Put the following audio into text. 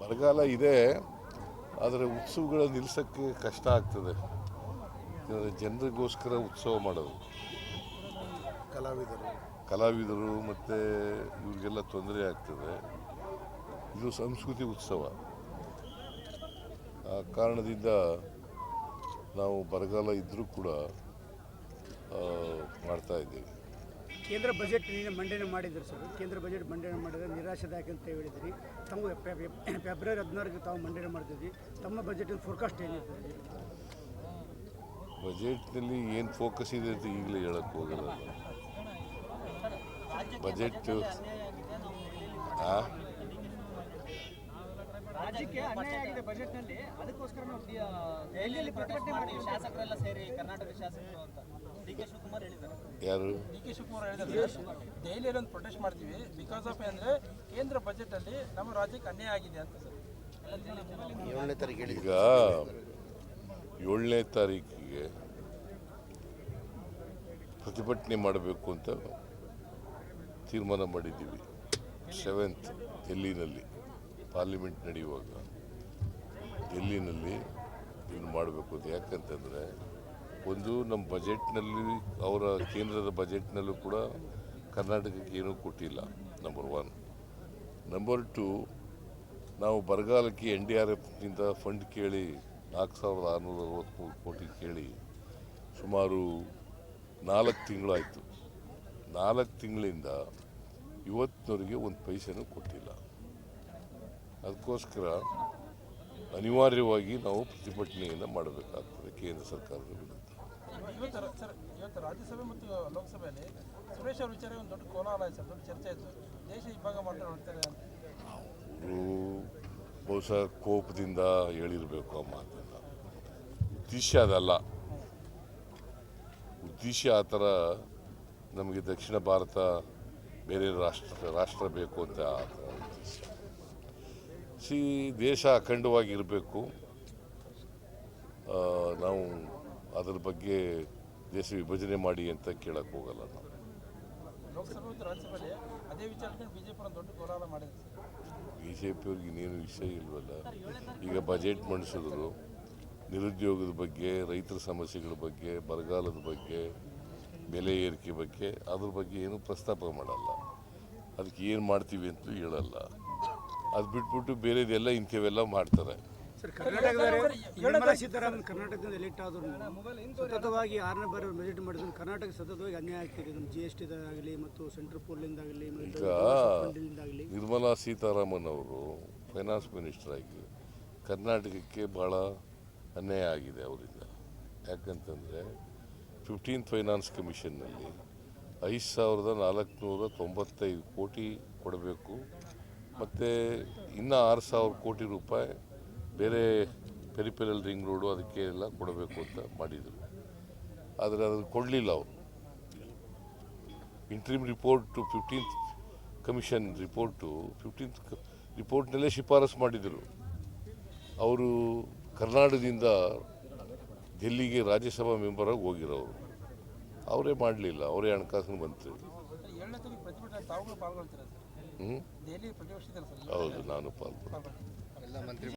ಬರಗಾಲ ಇದೆ ಆದರೆ ಉತ್ಸವಗಳ ನಿಲ್ಲಿಸೋಕ್ಕೆ ಕಷ್ಟ ಆಗ್ತದೆ. ಜನರಿಗೋಸ್ಕರ ಉತ್ಸವ ಮಾಡೋದು. ಕಲಾವಿದರು. ಕಲಾವಿದರು ಮತ್ತು ಇವರಿಗೆಲ್ಲ ತೊಂದರೆ ಆಗ್ತದೆ. ಇದು ಸಂಸ್ಕೃತಿ ಉತ್ಸವ. ಆ ಕಾರಣದಿಂದ ನಾವು ಬರಗಾಲ ಇದ್ದರೂ ಕೂಡ ಮಾಡ್ತಾ ಇದ್ದೀವಿ. ಕೇಂದ್ರ ಬಜೆಟ್ ನಿನ್ನೆ ಮಂಡನೆ ಮಾಡಿದ್ರು ಸರ್. ಕೇಂದ್ರ ಬಜೆಟ್ ಮಂಡನೆ ಮಾಡಿದ್ರೆ ನಿರಾಶಾದಾಯಕ ಅಂತ ಹೇಳಿದ್ರಿ. ತಮ್ಮ ಫೆಬ್ರವರಿ ಹದಿನಾರಕ್ಕೆ ತಾವು ಮಂಡನೆ ಮಾಡ್ತಿದ್ವಿ. ತಮ್ಮ ಬಜೆಟಿನ ಫೋರ್ಕಾಸ್ಟ್ ಏನಿರ್ತದೆ ಬಜೆಟ್ನಲ್ಲಿ ಏನು ಫೋಕಸ್ ಇದೆ ಅಂತ ಈಗಲೇ ಹೇಳಕ್ಕೆ ಹೋಗಲ್ಲ. ಬಜೆಟ್ ರಾಜ್ಯಕ್ಕೆ ಅನ್ಯಾಯ ಆಗಿದೆ ಬಜೆಟ್ನಲ್ಲಿ ಅದಕ್ಕೋಸ್ಕರ ನಾವು ದೆಹಲಿಯಲ್ಲಿ ಪ್ರತಿಭಟನೆ ಮಾಡಿ ಶಾಸಕರೆಲ್ಲ ಸೇರಿ ಕರ್ನಾಟಕ ಶಾಸಕರು ಅಂತ. ಡಿ ಕೆ ಶಿವಕುಮಾರ್ ಹೇಳಿದ್ದಾರೆ. ಯಾರು? ಡಿ ಕೆ ಶಿವಕುಮಾರ್ ಹೇಳಿದ್ದಾರೆ. ದೆಹಲಿಯಲ್ಲಿ ಒಂದು ಪ್ರೊಟೆಸ್ಟ್ ಮಾಡ್ತೀವಿ. ಬಿಕಾಸ್ ಆಫ್ ಅಂದ್ರೆ ಕೇಂದ್ರ ಬಜೆಟಲ್ಲಿ ನಮ್ಮ ರಾಜ್ಯಕ್ಕೆ ಅನ್ಯಾಯ ಆಗಿದೆ ಅಂತ ಸರ್. ಏಳನೇ ತಾರೀಕು ಈಗ ಏಳನೇ ತಾರೀಕಿಗೆ ಪ್ರತಿಭಟನೆ ಮಾಡಬೇಕು ಅಂತ ತೀರ್ಮಾನ ಮಾಡಿದ್ದೀವಿ. ಸೆವೆಂತ್ ಡೆಲ್ಲಿನಲ್ಲಿ ಪಾರ್ಲಿಮೆಂಟ್ ನಡೆಯುವಾಗ ಡೆಲ್ಲಿನಲ್ಲಿ ಇದನ್ನು ಮಾಡಬೇಕು ಅಂತ, ಯಾಕಂತಂದರೆ ಒಂದು ನಮ್ಮ ಬಜೆಟ್ನಲ್ಲಿ, ಅವರ ಕೇಂದ್ರದ ಬಜೆಟ್ನಲ್ಲೂ ಕೂಡ ಕರ್ನಾಟಕಕ್ಕೆ ಏನೂ ಕೊಟ್ಟಿಲ್ಲ ನಂಬರ್ ಒನ್ ನಂಬರ್ ಟು ನಾವು ಬರಗಾಲಕ್ಕೆ ಎನ್ ಡಿ ಆರ್ ಎಫ್ನಿಂದ ಫಂಡ್ ಕೇಳಿ, ನಾಲ್ಕು ಸಾವಿರದ ಆರುನೂರ ಅರವತ್ತ್ಮೂರು ಕೋಟಿ ಕೇಳಿ, ಸುಮಾರು ನಾಲ್ಕು ತಿಂಗಳಾಯಿತು ನಾಲ್ಕು ತಿಂಗಳಿಂದ ಇವತ್ತಿನವರಿಗೆ ಒಂದು ಪೈಸೆನೂ ಕೊಟ್ಟಿಲ್ಲ. ಅದಕ್ಕೋಸ್ಕರ ಅನಿವಾರ್ಯವಾಗಿ ನಾವು ಪ್ರತಿಭಟನೆಯನ್ನು ಮಾಡಬೇಕಾಗ್ತದೆ ಕೇಂದ್ರ ಸರ್ಕಾರದ ವಿರುದ್ಧ. ಇವತ್ತು ಸರ್ ಇವತ್ತು ರಾಜ್ಯಸಭೆ ಮತ್ತು ಲೋಕಸಭೆಯಲ್ಲಿ ಸುರೇಶ್ ಅವ್ರ ವಿಚಾರ ಒಂದು ದೊಡ್ಡ ಕೋಲಾಹಲ ಆಯ್ತು ಸರ್ ದೊಡ್ಡ ಚರ್ಚೆ ಆಯಿತು ದೇಶ ಇಬ್ಬಾಗ ನೋಡ್ತಾರೆ ಅವರು ಬಹುಶಃ ಕೋಪದಿಂದ ಹೇಳಿರಬೇಕು ಆ ಮಾತನ್ನು. ಉದ್ದೇಶ ಅದಲ್ಲ. ಉದ್ದೇಶ ಆ ಥರ ನಮಗೆ ದಕ್ಷಿಣ ಭಾರತ ಬೇರೆ ರಾಷ್ಟ್ರ ರಾಷ್ಟ್ರ ಬೇಕು ಅಂತ ಸಿ ದೇಶ ಅಖಂಡವಾಗಿರಬೇಕು. ನಾವು ಅದರ ಬಗ್ಗೆ ದೇಶ ವಿಭಜನೆ ಮಾಡಿ ಅಂತ ಕೇಳಕ್ಕೆ ಹೋಗಲ್ಲ ನಾವು. ಬಿ ಜೆ ಬಿ ಪಿಯವ್ರಿಗೆ ಇನ್ನೇನು ವಿಷಯ ಇಲ್ವಲ್ಲ? ಈಗ ಬಜೆಟ್ ಮಂಡಿಸಿದ್ರು. ನಿರುದ್ಯೋಗದ ಬಗ್ಗೆ ರೈತರ ಸಮಸ್ಯೆಗಳ ಬಗ್ಗೆ ಬರಗಾಲದ ಬಗ್ಗೆ ಬೆಲೆ ಏರಿಕೆ ಬಗ್ಗೆ ಅದ್ರ ಬಗ್ಗೆ ಏನು ಪ್ರಸ್ತಾಪ ಮಾಡಲ್ಲ. ಅದಕ್ಕೆ ಏನು ಮಾಡ್ತೀವಿ ಅಂತಲೂ ಹೇಳಲ್ಲ. ಅದು ಬಿಟ್ಬಿಟ್ಟು ಬೇರೆದೆಲ್ಲ ಇಂಥವೆಲ್ಲ ಮಾಡ್ತಾರೆ. ನಿರ್ಮಲಾ ಸೀತಾರಾಮನ್ ಕರ್ನಾಟಕದಿಂದ ಎಲೆಕ್ಟ್ ಆದ್ರು ಸತತವಾಗಿ ಆರನೇ ಬಾರಿ ಬಜೆಟ್ ಮಾಡಿದ್ರು. ಕರ್ನಾಟಕ ಸತತವಾಗಿ ಅನ್ಯಾಯ ಆಗ್ತಿದೆ. ನಮ್ಮ ಜಿ ಎಸ್ ಟಿದಾಗಲಿ ಮತ್ತು ಸೆಂಟ್ರಲ್ ಪೋಲಿಂದಾಗಲಿ ಈಗ ನಿರ್ಮಲಾ ಸೀತಾರಾಮನ್ ಅವರು ಫೈನಾನ್ಸ್ ಮಿನಿಸ್ಟರ್ ಆಗಿ ಕರ್ನಾಟಕಕ್ಕೆ ಭಾಳ ಅನ್ಯಾಯ ಆಗಿದೆ ಅವರಿಂದ. ಯಾಕಂತಂದರೆ ಫಿಫ್ಟೀನ್ ಫೈನಾನ್ಸ್ ಕಮಿಷನ್ನಲ್ಲಿ ಐದು ಸಾವಿರದ ನಾಲ್ಕುನೂರ ತೊಂಬತ್ತೈದು ಕೋಟಿ ಕೊಡಬೇಕು. ಮತ್ತು ಇನ್ನೂ ಆರು ಸಾವಿರ ಕೋಟಿ ರೂಪಾಯಿ ಬೇರೆ ಪೆರಿಪೆರಲ್ ರಿಂಗ್ ರೋಡು ಅದಕ್ಕೆ ಎಲ್ಲ ಕೊಡಬೇಕು ಅಂತ ಮಾಡಿದರು. ಆದರೆ ಅದನ್ನು ಕೊಡಲಿಲ್ಲ ಅವರು. Interim report fifteenth commission report fifteenth ರಿಪೋರ್ಟ್ನಲ್ಲೇ ಶಿಫಾರಸು ಮಾಡಿದರು. ಅವರು ಕರ್ನಾಟಕದಿಂದ ಡೆಲ್ಲಿಗೆ ರಾಜ್ಯಸಭಾ ಮೆಂಬರಾಗಿ ಹೋಗಿರೋರು. ಅವರೇ ಮಾಡಲಿಲ್ಲ ಅವರೇ ಹಣಕಾಸಿನ ಮಂತ್ರಿ. ಹ್ಞೂ ಹೌದು ನಾನು ಪಾಲ್ಗೊಂಡು ಎಲ್ಲ ಮಂತ್ರಿ